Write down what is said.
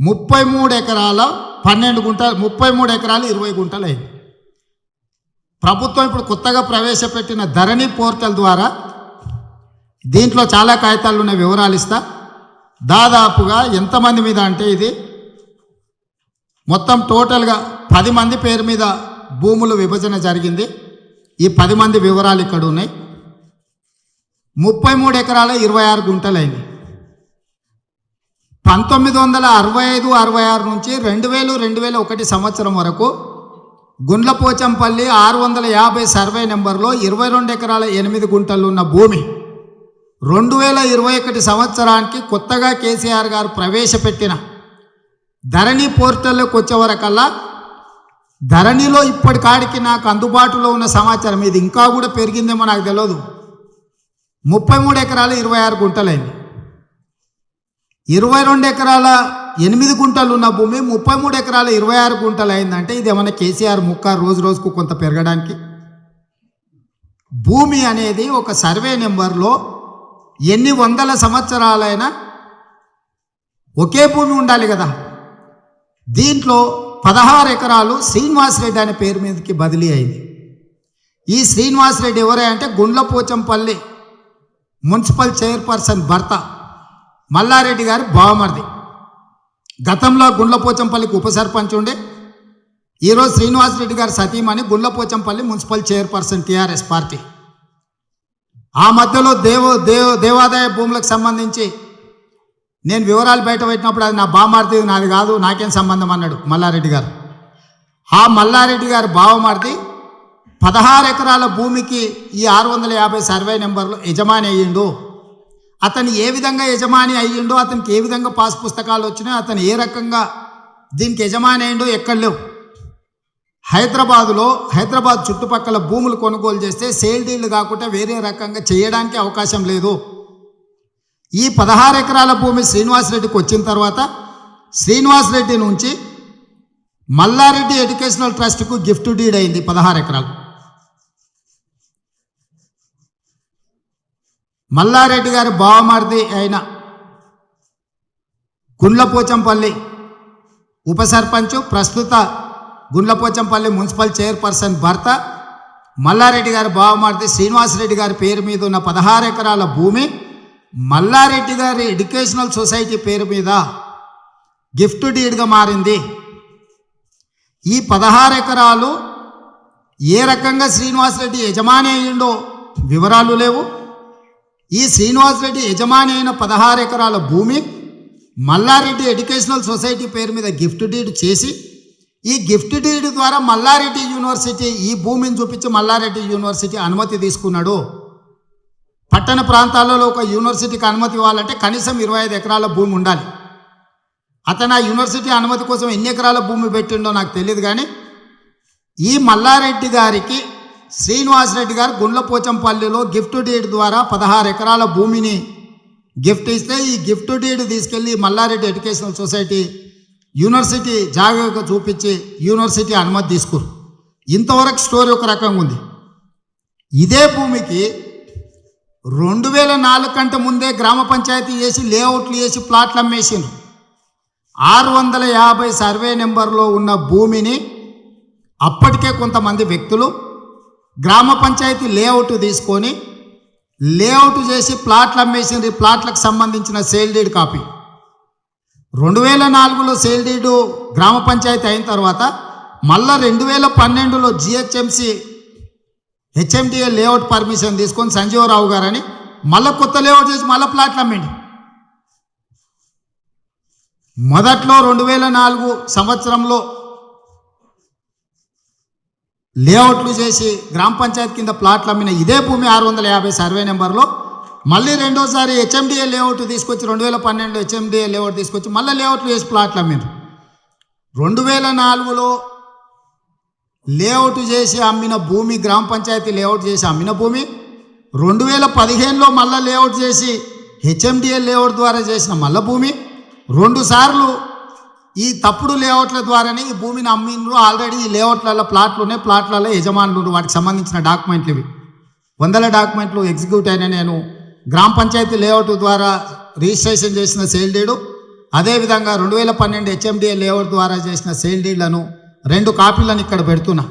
ముప్పై మూడు ఎకరాల పన్నెండు గుంటలు ముప్పై మూడు ఎకరాలు ఇరవై గుంటలు అయింది. ప్రభుత్వం ఇప్పుడు కొత్తగా ప్రవేశపెట్టిన ధరణి పోర్టల్ ద్వారా దీంట్లో చాలా కాగితాలు ఉన్న వివరాలు ఇస్తా. దాదాపుగా ఎంతమంది మీద అంటే ఇది మొత్తం టోటల్గా పది మంది పేరు మీద భూములు విభజన జరిగింది. ఈ పది మంది వివరాలు ఇక్కడ ఉన్నాయి. ముప్పై మూడు ఎకరాల ఇరవై ఆరు గుంటలైంది పంతొమ్మిది వందల అరవై ఐదు అరవై ఆరు నుంచి రెండు వేలు రెండు వేల ఒకటి సంవత్సరం వరకు గుండ్లపోచంపల్లి ఆరు వందల యాభై సర్వే నెంబర్లో ఇరవై రెండు ఎకరాల ఎనిమిది గుంటలు ఉన్న భూమి. రెండు వేల ఇరవై ఒకటి సంవత్సరానికి కొత్తగా కేసీఆర్ గారు ప్రవేశపెట్టిన ధరణి పోర్టల్లోకి వచ్చేవరకల్లా ధరణిలో ఇప్పటికాడికి నాకు అందుబాటులో ఉన్న సమాచారం ఇది ఇంకా కూడా పెరిగిందేమో నాకు తెలియదు ముప్పై మూడు ఎకరాలు ఇరవై ఆరు గుంటలైంది. ఇరవై రెండు ఎకరాల ఎనిమిది గుంటలు ఉన్న భూమి ముప్పై మూడు ఎకరాల ఇరవై ఆరు గుంటలు అయిందంటే ఇది ఏమైనా కేసీఆర్ ముక్క రోజు రోజుకు కొంత పెరగడానికి? భూమి అనేది ఒక సర్వే నెంబర్లో ఎన్ని వందల సంవత్సరాలైనా ఒకే భూమి ఉండాలి కదా. దీంట్లో పదహారు ఎకరాలు శ్రీనివాస్ రెడ్డి అనే పేరు మీదకి బదిలీ అయింది. ఈ శ్రీనివాస్ రెడ్డి ఎవరే అంటే గుండ్లపోచంపల్లి మున్సిపల్ చైర్పర్సన్ భర్త. మల్లారెడ్డి గారి బావమరిది గతంలో గుండ్లపోచంపల్లికి ఉప సర్పంచ్ ఉండే ఈరోజు శ్రీనివాస్ రెడ్డి సతీమణి Gundlapochampalli municipal chairperson TRS party. ఆ మధ్యలో దేవ దేవ దేవాదాయ భూములకు సంబంధించి నేను వివరాలు బయట పెట్టినప్పుడు అది నా బామార్ది నాది కాదు నాకేం సంబంధం అన్నాడు మల్లారెడ్డి గారు. ఆ మల్లారెడ్డి గారు బావమరిది పదహారు ఎకరాల భూమికి ఈ ఆరు వందల యాభై సర్వే నెంబర్లో యజమాని అయ్యిండు. అతను ఏ విధంగా యజమాని అయ్యిండో అతనికి ఏ విధంగా పాస్ పుస్తకాలు వచ్చినాయో అతను ఏ రకంగా దీనికి యజమాని అయ్యిండో ఎక్కడ లేవు. హైదరాబాదులో హైదరాబాద్ చుట్టుపక్కల భూములు కొనుగోలు చేస్తే సేల్ డీళ్ళు కాకుండా వేరే రకంగా చేయడానికి అవకాశం లేదు. ఈ పదహారు ఎకరాల భూమి శ్రీనివాస్ రెడ్డికి వచ్చిన తర్వాత శ్రీనివాస్ రెడ్డి నుంచి మల్లారెడ్డి ఎడ్యుకేషనల్ ట్రస్ట్కు గిఫ్ట్ డీడ్ అయింది పదహారు ఎకరాలు. మల్లారెడ్డి గారి బావమరిది అయిన గుండ్లపోచంపల్లి ఉప సర్పంచ్ ప్రస్తుత గుండ్లపోచంపల్లి మున్సిపల్ చైర్పర్సన్ భర్త మల్లారెడ్డి గారి బావమరిది శ్రీనివాసరెడ్డి గారి పేరు మీద ఉన్న పదహారు ఎకరాల భూమి మల్లారెడ్డి గారి ఎడ్యుకేషనల్ సొసైటీ పేరు మీద గిఫ్ట్ డీడ్గా మారింది. ఈ పదహారు ఎకరాలు ఏ రకంగా శ్రీనివాసరెడ్డి యజమాని అయ్యిండో వివరాలు లేవు. ఈ శ్రీనివాసరెడ్డి యజమాని అయిన పదహారు ఎకరాల భూమి మల్లారెడ్డి ఎడ్యుకేషనల్ సొసైటీ పేరు మీద గిఫ్ట్ డీడ్ చేసి ఈ గిఫ్ట్ డీడ్ ద్వారా మల్లారెడ్డి యూనివర్సిటీ ఈ భూమిని చూపించి మల్లారెడ్డి యూనివర్సిటీ అనుమతి తీసుకున్నాడు. పట్టణ ప్రాంతాలలో ఒక యూనివర్సిటీకి అనుమతి ఇవ్వాలంటే కనీసం ఇరవై ఐదు ఎకరాల భూమి ఉండాలి. అతను ఆ యూనివర్సిటీ అనుమతి కోసం ఎన్ని ఎకరాల భూమి పెట్టిండో నాకు తెలియదు కానీ ఈ మల్లారెడ్డి గారికి శ్రీనివాస్ రెడ్డి గారు గుండ్లపోచంపల్లిలో గిఫ్ట్ డీడ్ ద్వారా పదహారు ఎకరాల భూమిని గిఫ్ట్ ఇస్తే ఈ గిఫ్ట్ డీడ్ తీసుకెళ్ళి మల్లారెడ్డి ఎడ్యుకేషనల్ సొసైటీ యూనివర్సిటీ జాగ్రత్తగా చూపించి యూనివర్సిటీ అనుమతి తీసుకురు. ఇంతవరకు స్టోరీ ఒక రకంగా ఉంది. ఇదే భూమికి రెండు వేల నాలుగు కంటే ముందే గ్రామ పంచాయతీ చేసి లేఅవుట్లు వేసి ప్లాట్లు అమ్మేసిండ్రు. ఆరు వందల యాభై సర్వే నెంబర్లో ఉన్న భూమిని అప్పటికే కొంతమంది వ్యక్తులు గ్రామ పంచాయతీ లేఅవుట్ తీసుకొని లేఅవుట్ చేసి ప్లాట్లు అమ్మేసింది ప్లాట్లకు సంబంధించిన సేల్ డీడ్ కాపీ. రెండు వేల నాలుగులో సేల్ డీడు గ్రామ పంచాయతీ అయిన తర్వాత మళ్ళా రెండు వేల పన్నెండులో జిహెచ్ఎంసి హెచ్ఎండిఏ లేఅవుట్ పర్మిషన్ తీసుకొని సంజీవరావు గారని మళ్ళీ కొత్త లేఅవుట్ చేసి మళ్ళీ ప్లాట్లు అమ్మిండు. మొదట్లో రెండు వేల నాలుగు సంవత్సరంలో లేఅవుట్లు చేసి గ్రామ పంచాయత్ కింద ప్లాట్లు అమ్మిన ఇదే భూమి ఆరు వందల యాభై సర్వే నెంబర్లో. మళ్ళీ రెండోసారి హెచ్ఎండిఏ లేఅవుట్ తీసుకొచ్చి రెండు వేల పన్నెండులో హెచ్ఎండిఏ లేఅవుట్ తీసుకొచ్చి మళ్ళీ లేఅవుట్లు చేసి ప్లాట్లు అమ్మిండ్రు. రెండు వేల నాలుగులో లేఅవుట్ చేసి అమ్మిన భూమి గ్రామ పంచాయతీ లేఅవుట్ చేసి అమ్మిన భూమి రెండు వేల పదిహేనులో మళ్ళీ లేఅవుట్ చేసి హెచ్ఎండిఏ లేఅవుట్ ద్వారా చేసిన మల్ల భూమి రెండు సార్లు ఈ తప్పుడు లేఅవుట్ల ద్వారానే ఈ భూమిని అమ్మిండ్రు. ఆల్రెడీ ఈ లేఅవుట్లలో ప్లాట్లు ఉన్నాయి ప్లాట్లలో యజమానులు వాటికి సంబంధించిన డాక్యుమెంట్లు ఇవి. వందల డాక్యుమెంట్లు ఎగ్జిక్యూట్ అయిన నేను గ్రామ పంచాయతీ లేఅవుట్ ద్వారా రిజిస్ట్రేషన్ చేసిన సేల్ డీడు అదేవిధంగా రెండు వేల పన్నెండు హెచ్ఎండిఏ లేఅవుట్ ద్వారా చేసిన సేల్ డీళ్ళను రెండు కాపీలను ఇక్కడ పెడుతున్నా.